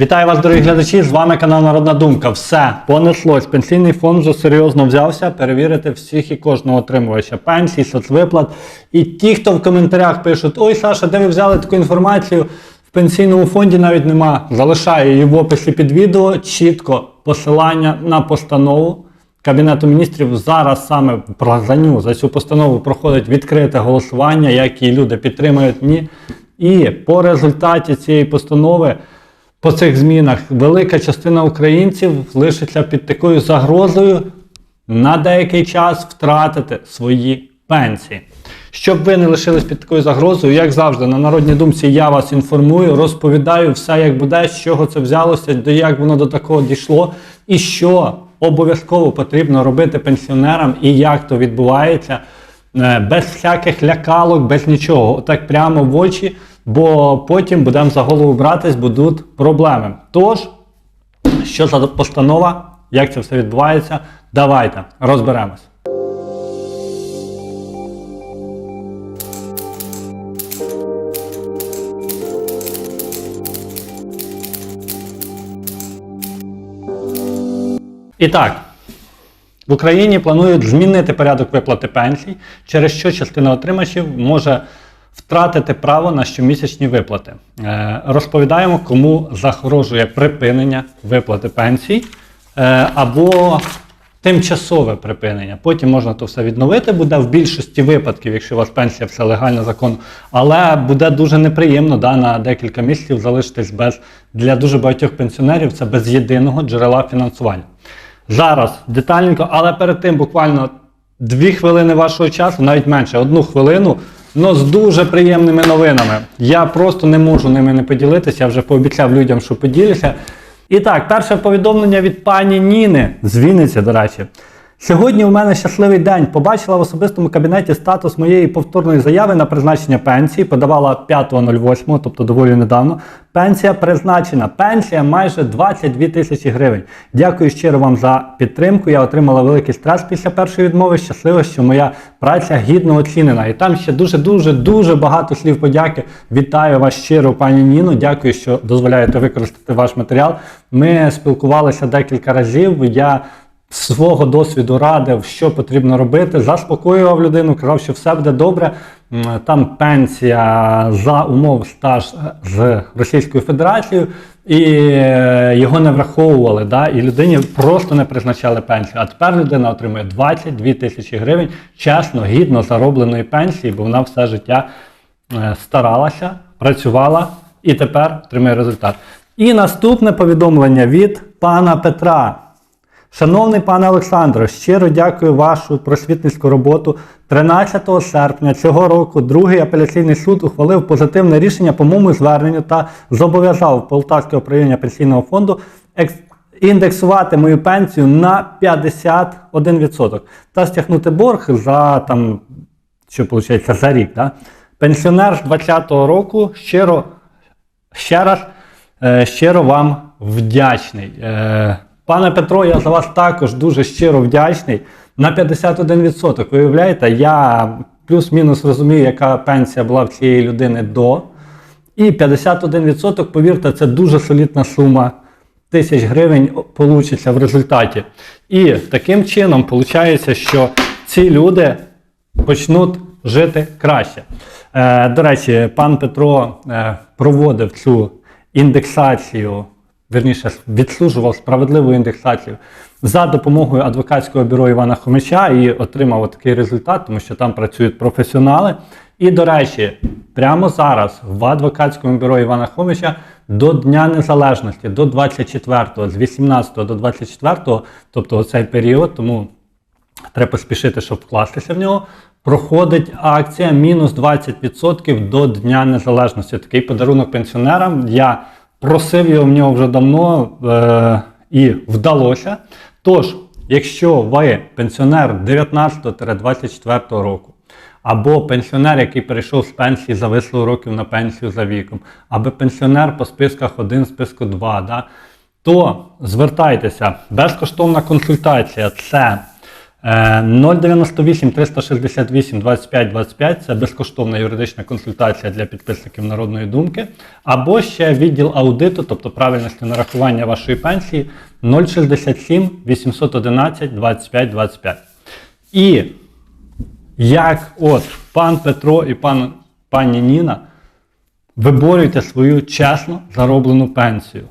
Вітаю вас, дорогі глядачі! З вами канал Народна Думка. Все понеслось. Пенсійний фонд вже серйозно взявся перевірити всіх і кожного отримувача пенсій, соцвиплат. І ті, хто в коментарях пишуть: Ой, Саша, де ви взяли таку інформацію? В пенсійному фонді навіть нема. Залишаю її в описі під відео. Чітко посилання на постанову. Кабінету міністрів зараз саме про за ню, за цю постанову проходить відкрите голосування, як її люди підтримують, ні. І по результаті цієї постанови, по цих змінах, велика частина українців лишиться під такою загрозою на деякий час втратити свої пенсії. Щоб ви не лишились під такою загрозою, як завжди, на народній думці я вас інформую, розповідаю все, як буде, з чого це взялося, до як воно до такого дійшло, і що обов'язково потрібно робити пенсіонерам, і як то відбувається, е, без всяких лякалок, без нічого. Отак прямо в очі, бо потім будемо за голову братись, будуть проблеми. Тож, що за постанова, як це все відбувається, давайте розберемось. І так, в Україні планують змінити порядок виплати пенсій, через що частина отримачів може втратити право на щомісячні виплати. Е, розповідаємо, кому загрожує припинення виплати пенсій е, або тимчасове припинення. Потім можна то все відновити, буде в більшості випадків, якщо у вас пенсія все легально, законно. Але буде дуже неприємно да, на декілька місяців залишитись без для дуже багатьох пенсіонерів це без єдиного джерела фінансування. Зараз детальненько, але перед тим буквально дві хвилини вашого часу, навіть менше, одну хвилину, але з дуже приємними новинами. Я просто не можу ними не поділитися, я вже пообіцяв людям, що поділюся. І так, перше повідомлення від пані Ніни з Вінниці, до речі. Сьогодні у мене щасливий день. Побачила в особистому кабінеті статус моєї повторної заяви на призначення пенсії. Подавала 5.08, тобто доволі недавно. Пенсія призначена. Пенсія майже 22 тисячі гривень. Дякую щиро вам за підтримку. Я отримала великий стрес після першої відмови. Щаслива, що моя праця гідно оцінена. І там ще дуже дуже дуже багато слів подяки. Вітаю вас щиро, пані Ніно. Дякую, що дозволяєте використати ваш матеріал. Ми спілкувалися декілька разів. Я свого досвіду радив, що потрібно робити, заспокоював людину, казав, що все буде добре. Там пенсія за умов стаж е, з Російською Федерацією, і е, його не враховували. Да? І людині просто не призначали пенсію. А тепер людина отримує 22 тисячі гривень чесно, гідно заробленої пенсії, бо вона все життя е, старалася, працювала і тепер отримує результат. І наступне повідомлення від пана Петра. Шановний пане Олександро, щиро дякую вашу просвітницьку роботу. 13 серпня цього року другий апеляційний суд ухвалив позитивне рішення по моєму зверненню та зобов'язав Полтавське управління пенсійного фонду екс- індексувати мою пенсію на 51% та стягнути борг за там, що виходить, за рік. Да? Пенсіонер з 2020 року щиро ще раз е, щиро вам вдячний. Пане Петро, я за вас також дуже щиро вдячний. На 51%. Ви уявляєте, я плюс-мінус розумію, яка пенсія була в цієї людини до. І 51%, повірте, це дуже солідна сума тисяч гривень получиться в результаті. І таким чином виходить, що ці люди почнуть жити краще. Е, до речі, пан Петро е, проводив цю індексацію, верніше, відслужував справедливу індексацію за допомогою адвокатського бюро Івана Хомича і отримав такий результат, тому що там працюють професіонали. І, до речі, прямо зараз в адвокатському бюро Івана Хомича до Дня Незалежності, до 24-го, з 18 до 24-го, тобто оцей період, тому треба поспішити, щоб вкластися в нього. Проходить акція мінус 20% до Дня Незалежності. Такий подарунок пенсіонерам. Я просив його в нього вже давно е- і вдалося. Тож, якщо ви пенсіонер 19-24 року, або пенсіонер, який перейшов з пенсії за вислугу років на пенсію за віком, або пенсіонер по списках 1, списку 2, да, то звертайтеся. Безкоштовна консультація це 098 368 25 25 це безкоштовна юридична консультація для підписників народної думки. Або ще відділ аудиту, тобто правильності нарахування вашої пенсії 067 811 25 25. І як от пан Петро і пан, пані Ніна виборюєте свою чесно зароблену пенсію.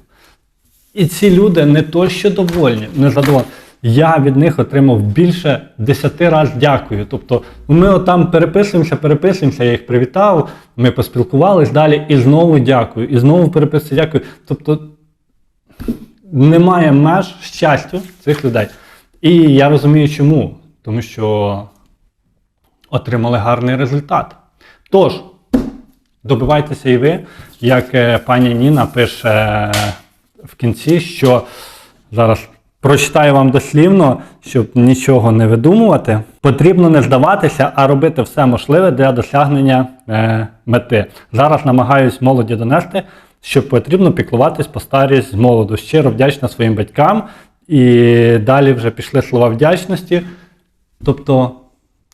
І ці люди не то що довольні, не задоволені. Я від них отримав більше 10 разів дякую. Тобто ми отам переписуємося, переписуємося, я їх привітав, ми поспілкувались далі і знову дякую, і знову переписуюся, дякую. Тобто немає меж щастю цих людей. І я розумію, чому. Тому що отримали гарний результат. Тож, добивайтеся і ви, як е, пані Ніна пише е, в кінці, що зараз прочитаю вам дослівно, щоб нічого не видумувати. Потрібно не здаватися, а робити все можливе для досягнення е, мети. Зараз намагаюсь молоді донести, що потрібно піклуватись по старість з молоду. Щиро вдячна своїм батькам. І далі вже пішли слова вдячності. Тобто,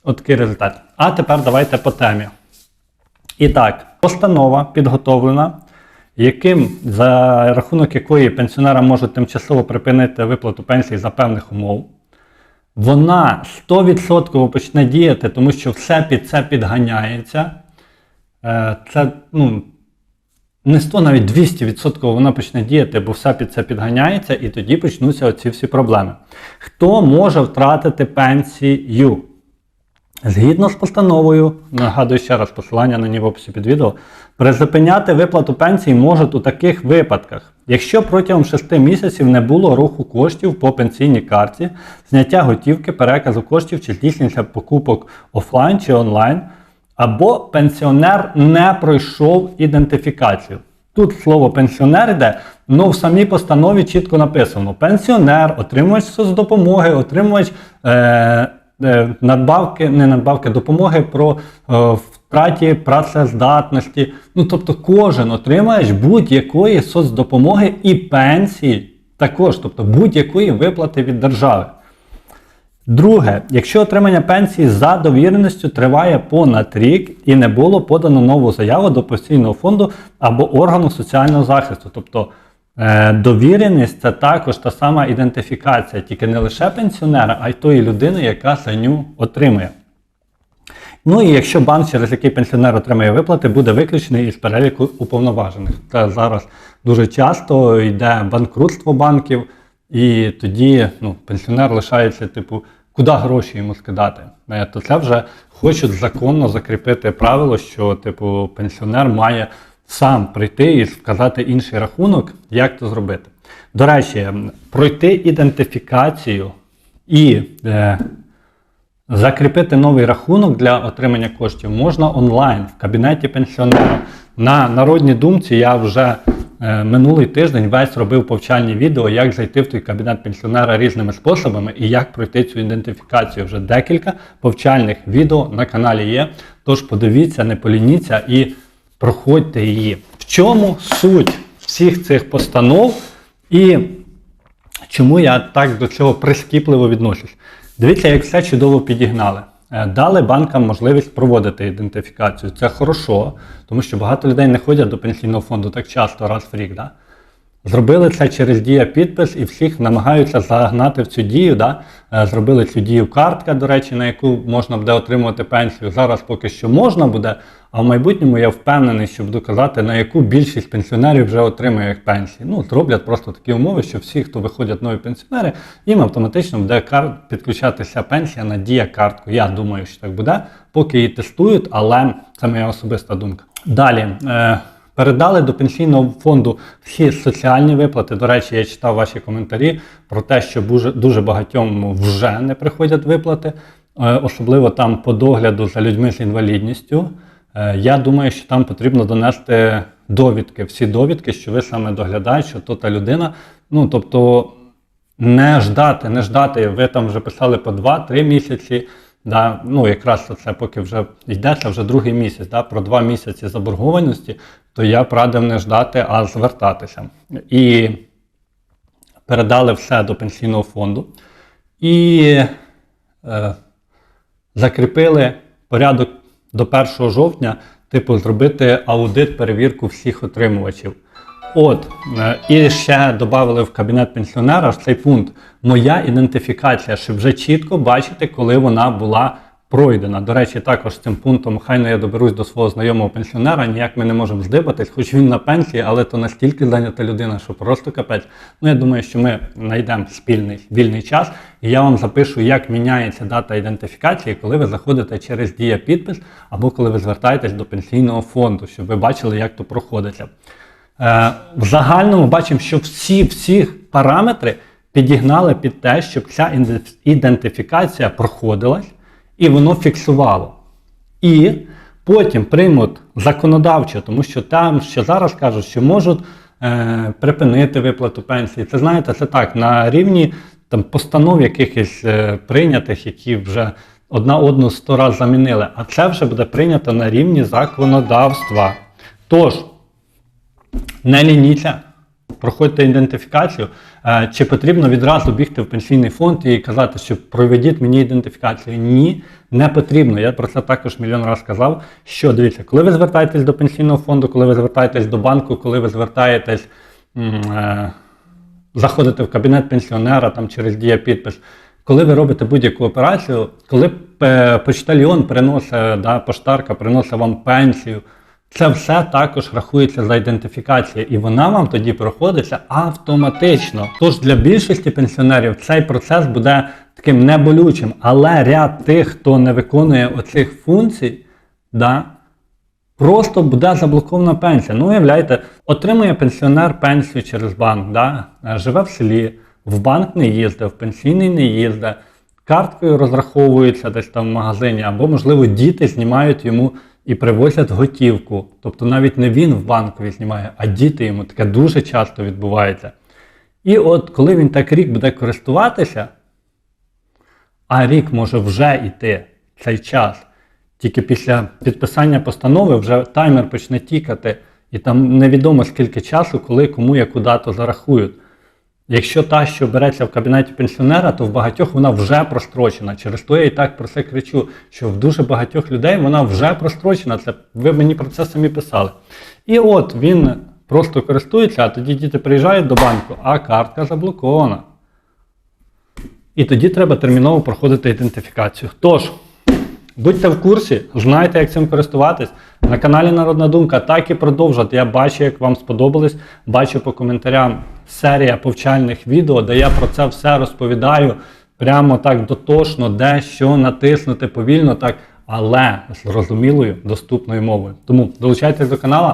от такий результат. А тепер давайте по темі. І так, постанова підготовлена, яким за рахунок якої пенсіонера можуть тимчасово припинити виплату пенсії за певних умов. Вона 100% почне діяти, тому що все під це підганяється. Е, Це ну, не 100, навіть 200% вона почне діяти, бо все під це підганяється, і тоді почнуться оці всі проблеми. Хто може втратити пенсію? Згідно з постановою, нагадую ще раз посилання на ній в описі під відео, призупиняти виплату пенсії можуть у таких випадках, якщо протягом 6 місяців не було руху коштів по пенсійній карті, зняття готівки, переказу коштів чи здійснення покупок офлайн чи онлайн, або пенсіонер не пройшов ідентифікацію. Тут слово пенсіонер йде, але в самій постанові чітко написано: пенсіонер, отримувач соцдопомоги, отримувач е, надбавки, не надбавки, допомоги про е, втраті працездатності. Ну тобто кожен отримаєш будь-якої соцдопомоги і пенсії також, тобто будь-якої виплати від держави. Друге, якщо отримання пенсії за довіреністю триває понад рік і не було подано нову заяву до постійного фонду або органу соціального захисту. Тобто е, довіреність це також та сама ідентифікація, тільки не лише пенсіонера, а й тої людини, яка за ню отримує. Ну і якщо банк, через який пенсіонер отримає виплати, буде виключений із переліку уповноважених. Це зараз дуже часто йде банкрутство банків, і тоді ну, пенсіонер лишається, типу, куди гроші йому скидати. Е, То це вже хочуть законно закріпити правило, що типу, пенсіонер має сам прийти і вказати інший рахунок, як це зробити. До речі, пройти ідентифікацію і е, Закріпити новий рахунок для отримання коштів можна онлайн в кабінеті пенсіонера. На народній думці я вже е, минулий тиждень весь робив повчальні відео, як зайти в той кабінет пенсіонера різними способами і як пройти цю ідентифікацію. Вже декілька повчальних відео на каналі є. Тож подивіться, не полініться і проходьте її. В чому суть всіх цих постанов і Чому я так до цього прискіпливо відношусь? Дивіться, як все чудово підігнали. Е, Дали банкам можливість проводити ідентифікацію. Це хорошо, тому що багато людей не ходять до пенсійного фонду так часто, раз в рік. Да? Зробили це через дія підпис і всіх намагаються загнати в цю дію. Да? Е, Зробили цю дію картка, до речі, на яку можна буде отримувати пенсію. Зараз поки що можна буде, а в майбутньому я впевнений, щоб доказати, на яку більшість пенсіонерів вже отримує пенсії. Ну, зроблять просто такі умови, що всі, хто виходять нові пенсіонери, їм автоматично буде підключатися пенсія на дія картку. Я думаю, що так буде, поки її тестують, але це моя особиста думка. Далі. Е... Передали до пенсійного фонду всі соціальні виплати. До речі, я читав ваші коментарі про те, що дуже, дуже багатьом вже не приходять виплати, е, особливо там по догляду за людьми з інвалідністю. Е, Я думаю, що там потрібно донести довідки, всі довідки, що ви саме доглядаєте, що то та людина. Ну тобто не ждати, не ждати. Ви там вже писали по 2-3 місяці. Да, ну якраз це поки вже йдеться вже другий місяць, да, про два місяці заборгованості, то я радив не ждати, а звертатися. І передали все до пенсійного фонду. І е, закріпили порядок до 1 жовтня, типу, зробити аудит, перевірку всіх отримувачів. От, е, і ще додали в кабінет пенсіонера цей пункт моя ідентифікація, щоб вже чітко бачити, коли вона була пройдена. До речі, також цим пунктом, хайно я доберусь до свого знайомого пенсіонера, ніяк ми не можемо здибатись, хоч він на пенсії, але то настільки зайнята людина, що просто капець. Ну, я думаю, що ми знайдемо спільний вільний час, і я вам запишу, як міняється дата ідентифікації, коли ви заходите через дія підпис або коли ви звертаєтесь до пенсійного фонду, щоб ви бачили, як то проходиться. Е, В загальному бачимо, що всі всі параметри підігнали під те, щоб ця ідентифікація проходилась і воно фіксувало. І потім приймуть законодавчо, тому що там ще зараз кажуть, що можуть е, припинити виплату пенсії. Це знаєте, це так, на рівні там, постанов якихось е, прийнятих, які вже одна одну сто раз замінили. А це вже буде прийнято на рівні законодавства. Тож, не лініться, проходьте ідентифікацію. Е, Чи потрібно відразу бігти в пенсійний фонд і казати, що проведіть мені ідентифікацію? Ні, не потрібно. Я про це також мільйон разів казав. Що дивіться, коли ви звертаєтесь до пенсійного фонду, коли ви звертаєтесь до банку, коли ви звертаєтесь, е, заходите в кабінет пенсіонера там через дія підпис. Коли ви робите будь-яку операцію, коли е, почтальйон приносить, да, поштарка приносить вам пенсію, це все також рахується за ідентифікацією, і вона вам тоді проходиться автоматично. Тож для більшості пенсіонерів цей процес буде таким неболючим, але ряд тих, хто не виконує оцих функцій, да, просто буде заблокована пенсія. Ну, уявляєте, отримує пенсіонер пенсію через банк, да? е, живе в селі, в банк не їздить, в пенсійний не їздить, карткою розраховується десь там в магазині, або, можливо, діти знімають йому і привозять готівку. Тобто навіть не він в банкові знімає, а діти йому таке дуже часто відбувається. І от коли він так рік буде користуватися, а рік може вже йти цей час. Тільки після підписання постанови вже таймер почне тікати, і там невідомо скільки часу, коли кому яку дату зарахують. Якщо та, що береться в кабінеті пенсіонера, то в багатьох вона вже прострочена. Через то я і так про це кричу, що в дуже багатьох людей вона вже прострочена. Це ви мені про це самі писали. І от він просто користується, а тоді діти приїжджають до банку, а картка заблокована. І тоді треба терміново проходити ідентифікацію. Тож, будьте в курсі, знайте, як цим користуватись. На каналі Народна Думка так і продовжувати. Я бачу, як вам сподобалось. Бачу по коментарям серія повчальних відео, де я про це все розповідаю прямо так дотошно, де що натиснути повільно, так, але зрозумілою, доступною мовою. Тому долучайтесь до каналу.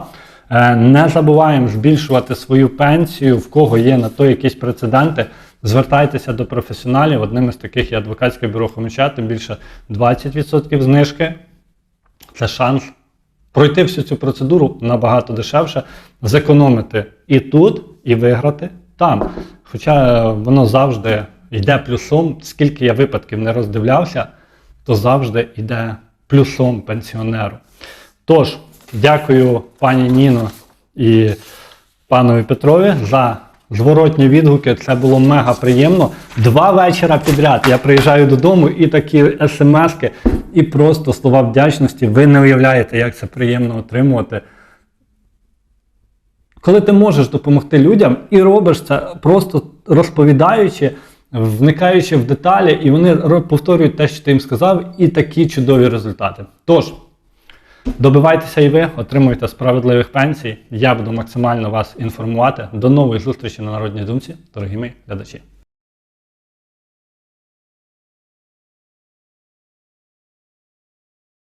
Е, Не забуваємо збільшувати свою пенсію, в кого є на то якісь прецеденти. Звертайтеся до професіоналів. Одним із таких є адвокатське бюро Хомича, тим більше 20% знижки. Це шанс пройти всю цю процедуру набагато дешевше, зекономити і тут, і виграти там. Хоча е, воно завжди йде плюсом, скільки я випадків не роздивлявся, то завжди йде плюсом пенсіонеру. Тож, дякую пані Ніно і панові Петрові за зворотні відгуки. Це було мега приємно. Два вечора підряд я приїжджаю додому і такі смски, і просто слова вдячності. Ви не уявляєте, як це приємно отримувати. Коли ти можеш допомогти людям і робиш це просто розповідаючи, вникаючи в деталі, і вони повторюють те, що ти їм сказав, і такі чудові результати. Тож, добивайтеся і ви, отримуйте справедливих пенсій. Я буду максимально вас інформувати. До нової зустрічі на Народній думці, дорогі мої глядачі.